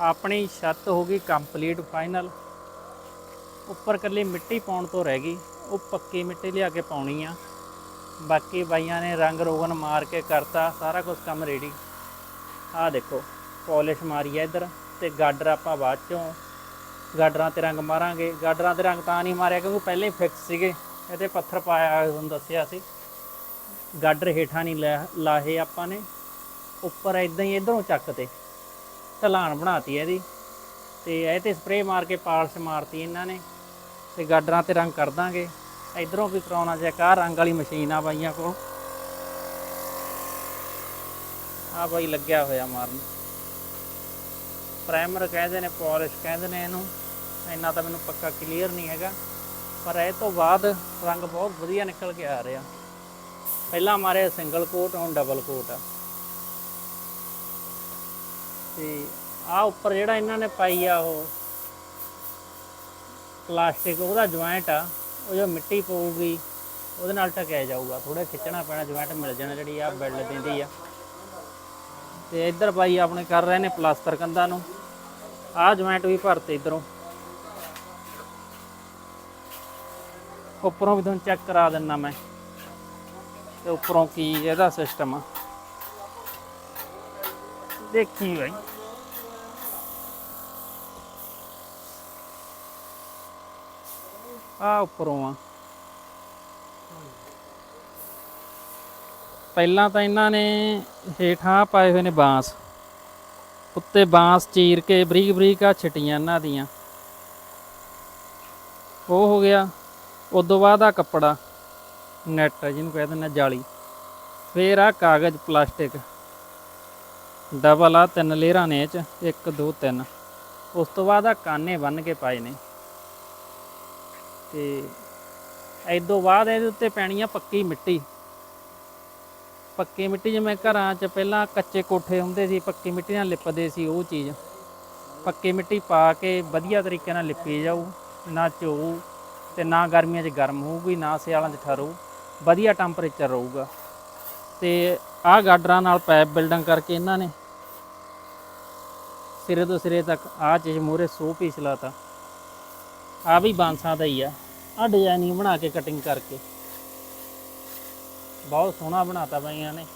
ਆਪਣੀ ਛੱਤ ਹੋ ਗਈ ਕੰਪਲੀਟ ਫਾਈਨਲ। ਉੱਪਰ ਕੱਲੀ ਮਿੱਟੀ ਪਾਉਣ ਤੋਂ ਰਹਿ ਗਈ। ਉਹ ਪੱਕੀ ਮਿੱਟੀ ਲਿਆ ਕੇ ਪਾਉਣੀ ਆ। ਬਾਕੀ ਬਾਈਆਂ ਨੇ ਰੰਗ ਰੋਗਨ ਮਾਰ ਕੇ ਕਰਤਾ, ਸਾਰਾ ਕੁਝ ਕੰਮ ਰੈਡੀ ਆਹ ਦੇਖੋ ਪਾਲਿਸ਼ ਮਾਰੀ ਆ ਇੱਧਰ ਤੇ ਗਾਡਰ ਆਪਾਂ ਬਾਅਦ ਚੋਂ ਗਾਡਰਾਂ ਤੇ ਰੰਗ ਮਾਰਾਂਗੇ। ਗਾਡਰਾਂ ਤੇ ਰੰਗ ਤਾਂ ਨਹੀਂ ਮਾਰਿਆ ਕਿਉਂਕਿ ਪਹਿਲੇ ਹੀ ਫਿਕਸ ਸੀਗੇ। ਇਹਦੇ ਪੱਥਰ ਪਾਇਆ ਹੋਇਆ ਤੁਹਾਨੂੰ ਦੱਸਿਆ ਸੀ। ਗਾਡਰ ਹੇਠਾਂ ਨਹੀਂ ਲਾ- ਲਾਹੇ ਆਪਾਂ ਨੇ। ਉੱਪਰ ਇਦਾਂ ਹੀ ਇਧਰੋਂ ਚੱਕ ਢਲਾਨ ਢਲਾਣ ਬਣਾਤੀ ਇਹਦੀ। ਤੇ ਇਹ ਤੇ ਸਪਰੇਅ ਮਾਰ ਕੇ ਪਾਲਿਸ਼ ਮਾਰਤੀ ਇਹਨਾਂ ਨੇ। ਤੇ ਗਾਡਰਾਂ ਤੇ ਰੰਗ ਕਰ ਦਾਂਗੇ। ਇਧਰੋਂ ਵੀ ਕਰਾਉਣਾ ਚੈੱਕ ਆਹ ਰੰਗ ਵਾਲੀ ਮਸ਼ੀਨ ਆ ਬਾਈਆਂ ਕੋਲ। ਆ ਬਾਈ ਲੱਗਿਆ ਹੋਇਆ ਮਾਰਨ। ਪ੍ਰਾਈਮਰ ਕਹਿੰਦੇ ਨੇ ਪਾਲਿਸ਼ ਕਹਿੰਦੇ ਨੇ ਇਹਨੂੰ। ਇੰਨਾ ਤਾਂ ਮੈਨੂੰ ਪੱਕਾ ਕਲੀਅਰ ਨਹੀਂ ਹੈਗਾ। ਪਰ ਇਹ ਤੋਂ ਬਾਅਦ ਰੰਗ ਬਹੁਤ ਵਧੀਆ ਨਿਕਲ ਕੇ ਆ ਰਿਹਾ। ਪਹਿਲਾਂ ਮਾਰੇ ਸਿੰਗਲ ਕੋਟ ਹੁਣ ਡਬਲ ਕੋਟ ਆ। ਤੇ ਆ ਉੱਪਰ ਜਿਹੜਾ ਇਹਨਾਂ ਨੇ ਪਾਈ ਆ ਉਹ ਪਲਾਸਟਿਕ, ਉਹਦਾ ਜੁਆਇੰਟ ਆ, ਉਹ ਜੋ ਮਿੱਟੀ ਪਊਗੀ, ਉਹਦੇ ਨਾਲ ਟਕਿਆ ਜਾਊਗਾ। ਥੋੜਾ ਖਿੱਚਣਾ ਪੈਣਾ, ਜੁਆਇੰਟ ਮਿਲ ਜਾਣਾ ਜਿਹੜੀ ਆ ਬਿਲਡ ਦਿੰਦੀ ਆ। ਤੇ ਇੱਧਰ ਬਾਈ ਆਪਣੇ ਕਰ ਰਹੇ ਨੇ ਪਲਾਸਟਰ ਕੰਧਾਂ ਨੂੰ। ਆਹ ਜੁਆਇੰਟ ਵੀ ਭਰਤੇ ਇਧਰੋਂ। ਉੱਪਰੋਂ ਵੀ ਤੁਹਾਨੂੰ ਚੈੱਕ ਕਰਾ ਦਿੰਨਾ ਮੈਂ। ਤੇ ਉੱਪਰੋਂ ਕੀ ਇਹਦਾ ਸਿਸਟਮ ਆ। ਦੇਖੀ ਬਾਈ। ਆ ਉੱਪਰੋਂ ਆ। ਪਹਿਲਾਂ ਤਾਂ ਇਹਨਾਂ ਨੇ ਹੇਠਾਂ ਪਾਏ ਹੋਏ ਨੇ ਬਾਂਸ। ਉੱਤੇ ਬਾਂਸ ਚੀਰ ਕੇ ਬਰੀਕ ਬਰੀਕ ਆ ਛਟੀਆਂ ਇਹਨਾਂ ਦੀਆਂ। ਉਹ ਹੋ ਗਿਆ। ਉਦੋਂ ਬਾਅਦ ਆ ਕੱਪੜਾ। ਨੈਟ ਜਿਹਨੂੰ ਕਹਿ ਦਿੰਦੇ ਆ ਜਾਲੀ। ਫੇਰ ਆ ਕਾਗਜ਼, ਪਲਾਸਟਿਕ। ਡਬਲ ਆ, ਤਿੰਨ ਲੇਅਰਾਂ ਨੇ ਇਹ ਚ 1 2 3 ਉਸ ਤੋਂ ਬਾਅਦ ਆ ਕਾਨੇ ਬੰਨ ਕੇ ਪਾਏ ਨੇ। ਤੇ ਤੋਂ ਬਾਅਦ ਇਹਦੇ ਉੱਤੇ ਪੈਣੀ ਆ ਪੱਕੀ ਮਿੱਟੀ। ਪੱਕੀ ਮਿੱਟੀ ਜਿਵੇਂ ਘਰਾਂ 'ਚ ਪਹਿਲਾਂ ਕੱਚੇ ਕੋਠੇ ਹੁੰਦੇ ਸੀ, ਪੱਕੀ ਮਿੱਟੀ ਨਾਲ ਲਿਪਦੇ ਸੀ ਉਹ ਚੀਜ਼। ਪੱਕੀ ਮਿੱਟੀ ਪਾ ਕੇ ਵਧੀਆ ਤਰੀਕੇ ਨਾਲ ਲਿਪੀ ਜਾਊ, ਨਾ ਝੋਊ ਤੇ ਨਾ ਗਰਮੀਆਂ 'ਚ ਗਰਮ ਹੋਊਗੀ, ਨਾ ਸਿਆਲਾਂ 'ਚ ਠਰੂ, ਵਧੀਆ ਟੈਂਪਰੇਚਰ ਰਹੂਗਾ। ਤੇ ਆਹ ਗਾਡਰਾਂ ਨਾਲ ਪੈਪ ਬਿਲਡਿੰਗ ਕਰਕੇ ਇਹਨਾਂ ਨੇ ਸਿਰੇ ਤੋਂ ਸਿਰੇ ਤੱਕ ਆਹ ਚੀਜ਼ ਮੂਰੇ ਸੋ ਪੀਸ ਲਾਤਾ। ਆ ਵੀ ਬਾਂਸਾਂ ਦਾ ਹੀ ਆ। ਆ ਡਿਜ਼ਾਈਨਿੰਗ ਬਣਾ ਕੇ ਕਟਿੰਗ ਕਰਕੇ। ਬਹੁਤ ਸੋਹਣਾ ਬਣਾਤਾ ਬਾਈਆਂ ਨੇ।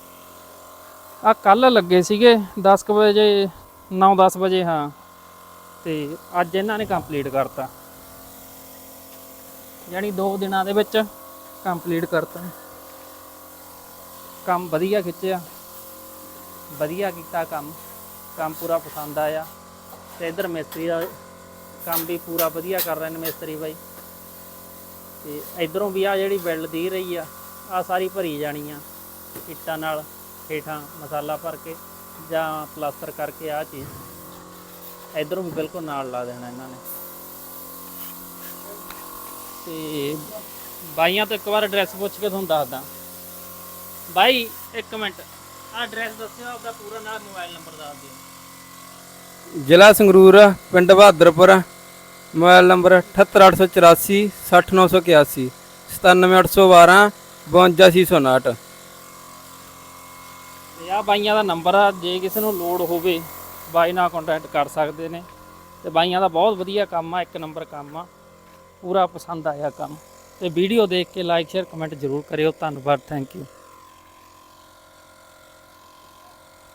ਆ ਕੱਲ ਲੱਗੇ ਸੀਗੇ 10 ਕੁ ਵਜੇ 9-10 ਵਜੇ, ਹਾਂ। ਤੇ ਅੱਜ ਇਹਨਾਂ ਨੇ ਕੰਪਲੀਟ ਕਰਤਾ। ਯਾਨੀ 2 ਦਿਨਾਂ ਦੇ ਵਿੱਚ ਕੰਪਲੀਟ ਕਰਤਾ। ਕੰਮ ਵਧੀਆ ਖਿੱਚਿਆ। ਵਧੀਆ ਕੀਤਾ ਕੰਮ। ਕੰਮ ਪੂਰਾ ਪਸੰਦ ਆਇਆ ਤੇ ਇਧਰ ਮਿਸਤਰੀ ਦਾ ਕੰਮ ਵੀ ਪੂਰਾ ਵਧੀਆ ਕਰ ਰਹੇ ਨੇ ਮਿਸਤਰੀ ਬਾਈ। ਤੇ ਇਧਰੋਂ ਵੀ ਆ ਜਿਹੜੀ ਬਿਲਡ ਦੀ ਰਹੀ ਆ ਆ ਸਾਰੀ ਭਰੀ ਜਾਣੀ ਆ, ਇੱਟਾਂ ਨਾਲ ਹੇਠਾਂ ਮਸਾਲਾ ਭਰ ਕੇ ਜਾਂ ਪਲਾਸਟਰ ਕਰਕੇ ਆ ਚੀਜ਼। ਇਧਰੋਂ ਵੀ ਬਿਲਕੁਲ ਨਾਲ ਲਾ ਦੇਣਾ ਇਹਨਾਂ ਨੇ। ਤੇ ਬਾਈਆਂ ਤੋਂ ਇੱਕ ਵਾਰ ਐਡਰੈਸ ਪੁੱਛ ਕੇ ਤੁਹਾਨੂੰ ਦੱਸਦਾ। ਬਾਈ, ਇੱਕ ਮਿੰਟ। ਐਡਰੈਸ ਦੱਸਿਓ ਆਪਦਾ ਪੂਰਾ ਨਾਮ ਮੋਬਾਈਲ ਨੰਬਰ ਦੱਸ ਦਿਓ। ਜ਼ਿਲ੍ਹਾ ਸੰਗਰੂਰ ਪਿੰਡ ਬਹਾਦਰਪੁਰ ਮੋਬਾਈਲ ਨੰਬਰ 78884 60981 97812 52659 ਤੇ ਆ ਬਾਈਆਂ ਦਾ ਨੰਬਰ ਆ ਜੇ ਕਿਸੇ ਨੂੰ ਲੋੜ ਹੋਵੇ ਬਾਈ ਨਾਲ ਕੰਟੈਕਟ ਕਰ ਸਕਦੇ ਨੇ। ਤੇ ਬਾਈਆਂ ਦਾ ਬਹੁਤ ਵਧੀਆ ਕੰਮ ਆ ਇੱਕ ਨੰਬਰ ਕੰਮ ਆ। ਪੂਰਾ ਪਸੰਦ ਆਇਆ ਕੰਮ। ਤੇ ਵੀਡੀਓ ਦੇਖ ਕੇ ਲਾਈਕ ਸ਼ੇਅਰ ਕਮੈਂਟ ਜ਼ਰੂਰ ਕਰਿਓ। ਧੰਨਵਾਦ ਥੈਂਕ ਯੂ